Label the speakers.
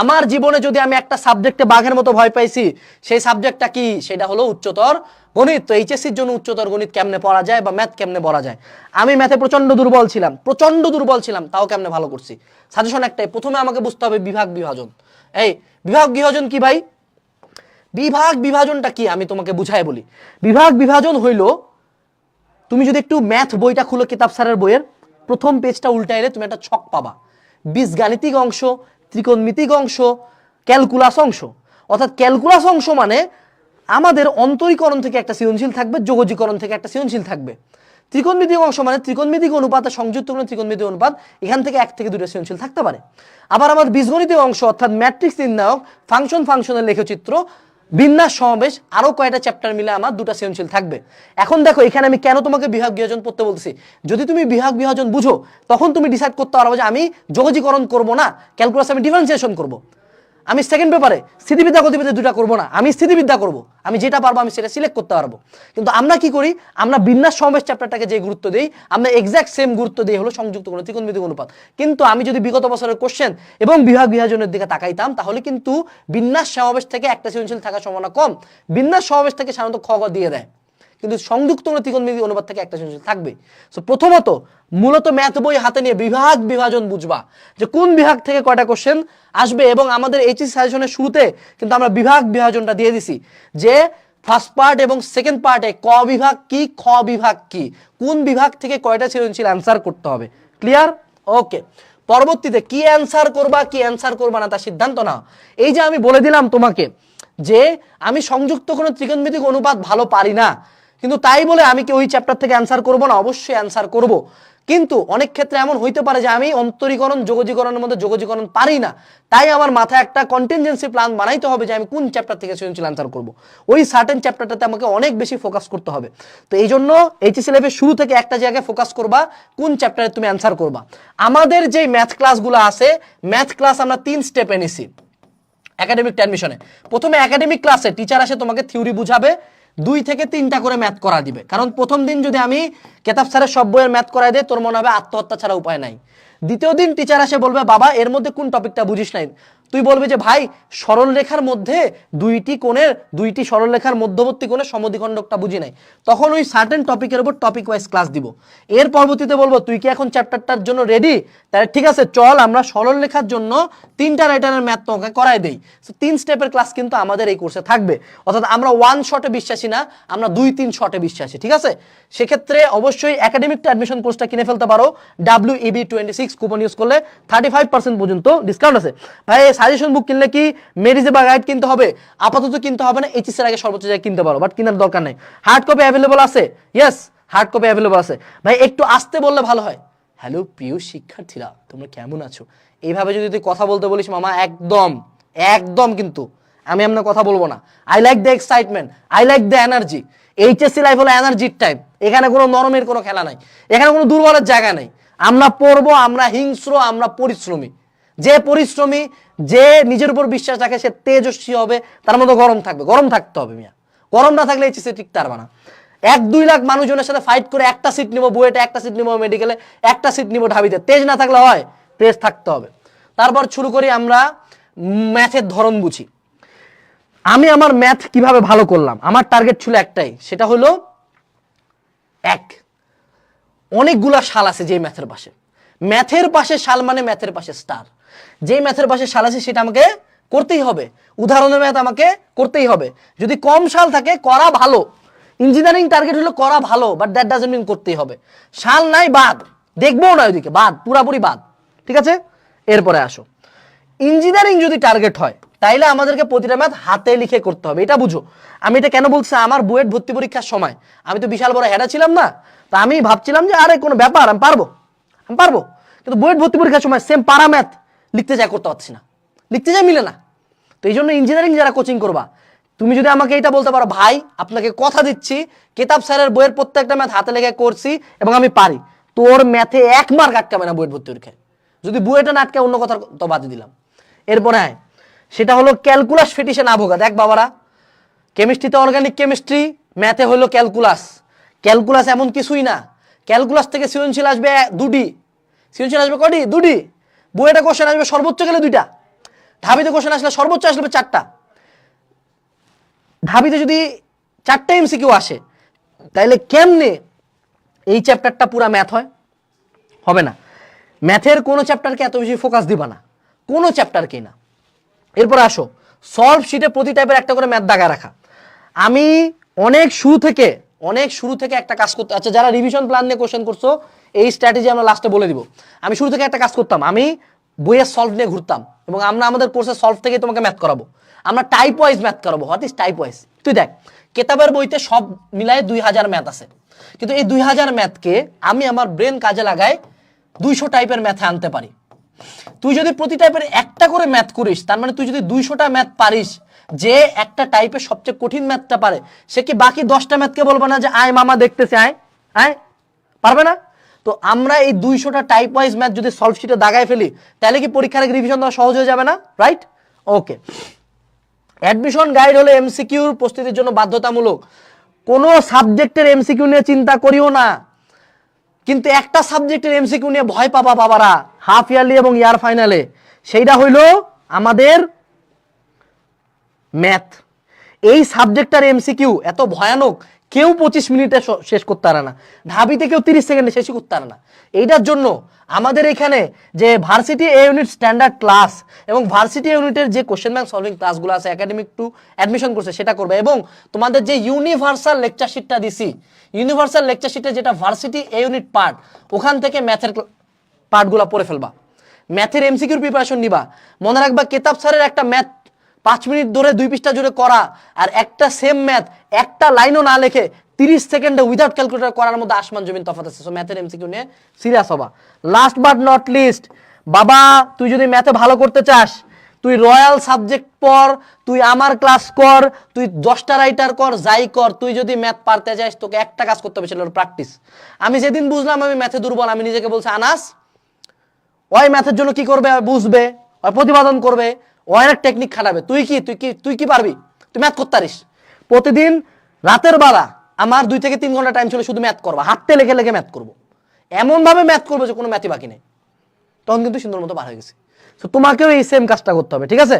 Speaker 1: আমার জীবনে যদি আমি একটা সাবজেক্টে বাঘের মতো ভয় পাইছি, সেই সাবজেক্টটা কি? সেটা হলো উচ্চতর গণিত। তো এইচএসসির জন্য উচ্চতর গণিত কেমনে পড়া যায় বা ম্যাথ কেমনে পড়া যায়? আমি ম্যাথে প্রচণ্ড দুর্বল ছিলাম প্রচণ্ড দুর্বল ছিলাম, তাও কেমনে ভালো করছি? সাজেশন একটাই, প্রথমে আমাকে বুঝতে হবে বিভাগ বিভাজন। এই, বিভাগ বিভাজন কি ভাই? বিভাগ বিভাজনটা কি? আমি তোমাকে বুঝাই বলি। বিভাগ বিভাজন হইল, তুমি যদি একটু ম্যাথ বইটা খুলো কিতাব স্যারের বইয়ের, প্রথম পেজটা উল্টাইলে তুমি একটা ছক পাবা। বীজগাণিতিক অংশ ত্রিকোণমিতিক অংশ, ক্যালকুলাস অংশ। অর্থাৎ ক্যালকুলাস অংশ মানে আমাদের অন্তরীকরণ থেকে একটা সৃজনশীল থাকবে, যোগজীকরণ থেকে একটা সৃজনশীল থাকবে। ত্রিকোণমিতিক অংশ মানে ত্রিকোণমিতিক অনুপাত সংযুক্ত কোনো ত্রিকোণমিতিক অনুপাত এখান থেকে এক থেকে দুটো সৃজনশীল থাকতে পারে। আবার আমার বীজগণিতীয় অংশ, অর্থাৎ ম্যাট্রিক্স নির্ণায়ক, ফাংশন ফাংশনের লেখচিত্র বিন্যাস সমাবেশ, আরও কয়টা চ্যাপ্টার মিলে আমার দুটা সৃজনশীল থাকবে। এখন দেখো, এখানে আমি কেন তোমাকে বিভাগ বিভাজন পড়তে বলছি যদি তুমি বিভাগ বিভাজন বুঝো, তখন তুমি ডিসাইড করতে পারব যে আমি যোগাযোগীকরণ করব না ক্যালকুলাস আমি ডিফারেন্সিয়েশন করব। আমি সেকেন্ড পেপারে স্থিতিবিদ্যা, গতিবিদ্যা দুটা করব না। আমি স্থিতিবিদ্যা করব। আমি যেটা পারব, আমি সেটা সিলেক্ট করতে পারব। কিন্তু আমরা কি করি? আমরা বিন্যাস সমাবেশ চ্যাপ্টারটাকে যে গুরুত্ব দিই, আমরা এক্সাক্ট সেম গুরুত্ব দিই হলো সংযুক্ত কোনো ত্রিকোণমিতিক অনুপাত। কিন্তু আমি যদি বিগত বছরের কোশ্চেন এবং বিভাগ বিভাজনের দিকে তাকাইতাম, তাহলে কিন্তু বিন্যাস সমাবেশ থেকে একটা সৃজনশীল থাকার সম্ভাবনা কম। বিন্যাস সমাবেশ থেকে সাধারণত খ দিয়ে দেয়। কিন্তু সংযুক্ত কোনো ত্রিকোণমিতিক অনুপাত থেকে একটা সৃজনশীল থাকবে। সো প্রথমত, মূলত ম্যাথ বই হাতে নিয়ে বিভাগ বিভাজন বুঝবা যে কোন বিভাগ থেকে কয়টা কোশ্চেন আসবে এবং আমাদের এইচএস সাজেশনের শুরুতে কিন্তু আমরা বিভাগ বিভাজনটা দিয়ে দিছি যে ফার্স্ট পার্ট এবং সেকেন্ড পার্টে ক বিভাগ কি, খ বিভাগ কি, কোন বিভাগ থেকে কয়টা সৃজনশীল অ্যান্সার করতে হবে। ক্লিয়ার ওকে পরবর্তীতে কি অ্যান্সার করবা, কি অ্যান্সার করবা না তার সিদ্ধান্ত না এই যে আমি বলে দিলাম তোমাকে যে আমি সংযুক্ত কোনো ত্রিকোণমিতিক অনুপাত ভালো পারি না কিন্তু তাই বলে আমি কি ওই চ্যাপ্টার থেকে অ্যান্সার করব না? অবশ্যই অ্যান্সার করব। কিন্তু অনেক ক্ষেত্রে এমন হইতে পারে যে আমি অন্তরীকরণ, যোগজীকরণের মধ্যে যোগজীকরণ পারি না। তাই আমার মাথায় একটা কন্টিনজেন্সি প্ল্যান বানাইতে হবে যে আমি কোন চ্যাপ্টার থেকে সৃজনশীল অ্যান্সার করব। ওই সার্টেন চ্যাপ্টারটাতে আমাকে অনেক বেশি ফোকাস করতে হবে। তো এই জন্য এইচএসি লেভেল শুরু থেকে একটা জায়গায় ফোকাস করবা, কোন চ্যাপ্টারে তুমি অ্যান্সার করবা। আমাদের যে ম্যাথ ক্লাসগুলো আছে ম্যাথ ক্লাস আমরা তিন স্টেপে নিছি। একাডেমিক অ্যাডমিশনে প্রথমে একাডেমিক ক্লাসে টিচার আসে, তোমাকে থিওরি বুঝাবে। দুই থেকে তিনটা করে ম্যাথ করা দিবে। কারণ প্রথম দিন যদি আমি কেতাব স্যারের সব বইয়ের ম্যাথ করাই দেয় তোর মনে হবে আত্মহত্যা ছাড়া উপায় নাই। দ্বিতীয় দিন টিচার আসে বলবে, বাবা, এর মধ্যে কোন টপিকটা বুঝিস নাই? তুই বলবি যে, ভাই সরল রেখার মধ্যে দুইটি কোণের, দুইটি সরল রেখার মধ্যবর্তী কোণের সমদ্বিখণ্ডকটা বুঝি নাই। তখন ওই সার্টেন টপিকের উপর টপিক ওয়াইজ ক্লাস দিব। এর পরবর্তীতে বলব, তুই কি এখন চ্যাপ্টারটার জন্য রেডি তাহলে ঠিক আছে, চল আমরা সরল রেখার জন্য তিনটা রাইটারের ম্যাথ তোমাকে করাই দেই। তিন স্টেপের ক্লাস কিন্তু আমাদের এই কোর্সে থাকবে। অর্থাৎ আমরা ওয়ান শটে বিশ্বাসী না, আমরা দুই, তিন শটে বিশ্বাসী, ঠিক আছে? সেক্ষেত্রে অবশ্যই একাডেমিক অ্যাডমিশন কোর্সটা কিনে ফেলতে পারো। W EB twenty six coupon use করলে থার্টি ফাইভ পার্সেন্ট পর্যন্ত ডিসকাউন্ট আছে। ভাই সাজেশন বুক কিনলে কি মেরিজে বা গাইড কিনতে হবে? আপাতত কিনতে হবে না এইচএস এর আগে সর্বোচ্চ জায়গায় কিনতে পারো বাট কেনার দরকার নেই। হার্ড কপি অ্যাভেলেবল আছে? ইয়েস হার্ড কপি অ্যাভেলেবল আছে। ভাই, একটু আসতে বললে ভালো হয়। হ্যালো প্রিয় শিক্ষার্থীরা, তোমরা কেমন আছো? এইভাবে যদি তুই কথা বলতে বলিস মামা, একদম একদম কিন্তু আমি আপনার কথা বলব না। I like the excitement I like the energy HSC life হলো এনার্জির টাইম এখানে কোনো নরমের কোনো খেলা নাই। এখানে কোনো দুর্বলের জায়গা নাই। আমরা পড়ব, আমরা হিংস্র, আমরা পরিশ্রমী। যে পরিশ্রমী যে নিজের উপর বিশ্বাস রাখে, সে তেজস্বী হবে, তার মধ্যে গরম থাকবে। গরম থাকতে হবে মিয়া। গরম না থাকলে এইচএসসি টিকতে পারবে না। এক দুই লাখ মানুষজনের সাথে ফাইট করে একটা সিট নিবো বুয়েটে, একটা সিট নিবো মেডিকেলে, একটা সিট নিবো ঢাবিতে। তেজ না থাকলে হয়, তেজ থাকতে হবে। তারপর শুরু করি আমরা ম্যাথের ধরন বুঝি। আমি আমার ম্যাথ কীভাবে ভালো করলাম? আমার টার্গেট ছিল একটাই, সেটা হলো এক। অনেকগুলা শাল আছে যেই ম্যাথের পাশে। ম্যাথের পাশে শাল মানে ম্যাথের পাশে স্টার যেই ম্যাথের পাশে শাল আছে সেটা আমাকে করতেই হবে। উদাহরণের ম্যাথ আমাকে করতেই হবে। যদি কম শাল থাকে, করা ভালো। ইঞ্জিনিয়ারিং টার্গেট হলো করা ভালো বাট দ্যাট ডাজন্ট মিন করতেই হবে। শাল নাই, বাদ। দেখব না ওইদিকে, বাদ, পুরাপুরি বাদ। ঠিক আছে? এরপরে আসো। ইঞ্জিনিয়ারিং যদি টার্গেট হয়, তাইলে আমাদেরকে প্রতিটা ম্যাথ হাতে লিখে করতে হবে। এটা বুঝো। আমি এটা কেন বলছি? আমার বুয়েট ভর্তি পরীক্ষার সময়। আমি তো বিশাল বড় হেডা ছিলাম না। তা আমি ভাবছিলাম যে, আরে, কোনো ব্যাপার, আমি পারব। আমি পারব। কিন্তু বুয়েট ভর্তি পরীক্ষার সময় সেম পারা ম্যাথ লিখতে চাই করতে পারছি না। লিখতে চাই মিলে না। তো এই জন্য ইঞ্জিনিয়ারিং যারা কোচিং করবা, তুমি যদি আমাকে এটা বলতে পারো, ভাই, আপনাকে কথা দিচ্ছি, কেতাব স্যারের বইয়ের প্রত্যেকটা ম্যাথ হাতে লেগে করছি এবং আমি পারি। তোর ম্যাথে এক মার্ক আটকাবে না বইয়ের ভর্তি পরীক্ষায়। যদি বুয়েটা না আটকে অন্য কথা তো বাদ দিলাম। এরপরে আয়। সেটা হলো ক্যালকুলাস ফিটিসে না ভোগা দেখ বাবারা কেমিস্ট্রিতে অর্গানিক কেমিস্ট্রি ম্যাথে হলো ক্যালকুলাস ক্যালকুলাস এমন কিছুই না। ক্যালকুলাস থেকে সৃজনশীল আসবে দুটি। সৃজনশীল আসবে কটি? দুটি। বইটা কোশ্চেন আসবে, সর্বোচ্চ গেলে দুইটা। ঢাবিতে কোশ্চেন আসলে সর্বোচ্চ আসবে চারটা। ঢাবিতে যদি চারটা এমসিকিউ আসে তাহলে কেমনে এই চ্যাপ্টারটা পুরা ম্যাথ হয়? হবে না। ম্যাথের কোনো চ্যাপ্টারকে এত বেশি ফোকাস দিবা না। কোনো চ্যাপ্টারকেই না। এরপর আসো। সলভ শিটে প্রতি টাইপের একটা করে ম্যাথ দাগা রাখা। আমি অনেক শুরু থেকে, অনেক শুরু থেকে একটা কাজ করতে আচ্ছা যারা রিভিশন প্ল্যান নিয়ে কোশ্চেন করছ এই স্ট্র্যাটেজি আমরা লাস্টে বলে দিব। আমি শুরু থেকে একটা কাজ করতাম, আমি বইয়ের সলভ নিয়ে ঘুরতাম এবং আমরা আমাদের কোর্সে সলভ থেকে তোমাকে ম্যাথ করাবো। আমরা টাইপ ওয়াইজ ম্যাথ করাবো হোয়াট ইজ টাইপ ওয়াইজ তুই দেখ, কেতাবের বইতে সব মিলায় দুই হাজার ম্যাথ আছে। কিন্তু এই দুই হাজার ম্যাথকে আমি আমার ব্রেন কাজে লাগাই দুইশো টাইপের ম্যাথে আনতে পারি। তুই যদি প্রতি টাইপের একটা করে ম্যাথ করিস, তার মানে তুই যদি দুইশোটা ম্যাথ পারিস, যে একটা টাইপের সবচেয়ে কঠিন ম্যাথটা পারে, সে কি বাকি দশটা ম্যাথকে বলবে না যে, আয় মামা, দেখতেছে, আয় আয়? পারবে না? তো আমরা এই দুইশোটা টাইপ ওয়াইজ ম্যাথ যদি সলভ শিটে দাগায় ফেলি, তাহলে কি পরীক্ষার রিভিশন দেওয়া সহজ হয়ে যাবে না? রাইট ওকে অ্যাডমিশন গাইড হলো এমসিকিউর প্রস্তুতির জন্য বাধ্যতামূলক। কোনো সাবজেক্টের এমসিকিউ নিয়ে চিন্তা করিও না। কিন্তু একটা সাবজেক্টের এমসিকিউ নিয়ে ভয় পাবা বাবারা হাফ ইয়ারলি এবং ইয়ার ফাইনালে সেইটা হইল আমাদের ম্যাথ এই সাবজেক্টটার এমসিকিউ এত ভয়ানক কেউ পঁচিশ মিনিটে শেষ করতে পারে না। ঢাবিতে কেউ তিরিশ সেকেন্ডে শেষই করতে পারে না। এইটার জন্য আমাদের এখানে যে varsity A unit standard class এবং ভার্সিটি ইউনিটের যে কোশ্চেন ব্যাংক সলভিং ক্লাসগুলো আছে একাডেমিক টু অ্যাডমিশন করছে সেটা করবে এবং তোমাদের যে ইউনিভার্সাল লেকচার শিটটা দিছি ইউনিভার্সাল লেকচার শিটে যেটা ভার্সিটি এ ইউনিট পার্ট ওখান থেকে ম্যাথের পার্টগুলো পড়ে ফেলবা। ম্যাথের এমসিকিউর প্রিপারেশন নিবা। মনে রাখবা, কেতাব স্যারের একটা ম্যাথ পাঁচ মিনিট ধরে দুই পৃষ্ঠা জুড়ে করা আর একটা সেম ম্যাথ একটা লাইনও না লেখে তিরিশ সেকেন্ডে উইদাউট ক্যালকুলেটর করার মধ্যে আসমান জমিন তফাৎ আছে। সো ম্যাথের এমসিকিউ নিয়ে সিরিয়াস হবা। লাস্ট বাট নট লিস্ট বাবা, তুই যদি ম্যাথে ভালো করতে চাস, তুই রয়্যাল সাবজেক্ট পড়, তুই আমার ক্লাস কর, তুই দশটা রাইটার কর, যাই কর, তুই যদি ম্যাথ পারতে চাস, তোকে একটা কাজ করতে হবে, সেটা প্র্যাকটিস আমি যেদিন বুঝলাম আমি ম্যাথে দুর্বল, আমি নিজেকে বলছি, আনাস, ওই ম্যাথের জন্য কি করবে? বুঝবে প্রতিপাদন করবে এক টেকনিক খাটাবে। তুই কি তুই কি তুই কি পারবি? তুই ম্যাথ করতে পারিস। প্রতিদিন রাতের বেলা আমার দুই থেকে তিন ঘণ্টা টাইম ছিল শুধু ম্যাথ করব। হাঁটতে লেখে লেখে ম্যাথ করব। এমনভাবে ম্যাথ করব যে কোনো ম্যাথই বাকি নেই। তখন কিন্তু সুন্দর মতো বার হয়ে গেছে। তো তোমাকেও এই সেম কাজটা করতে হবে, ঠিক আছে?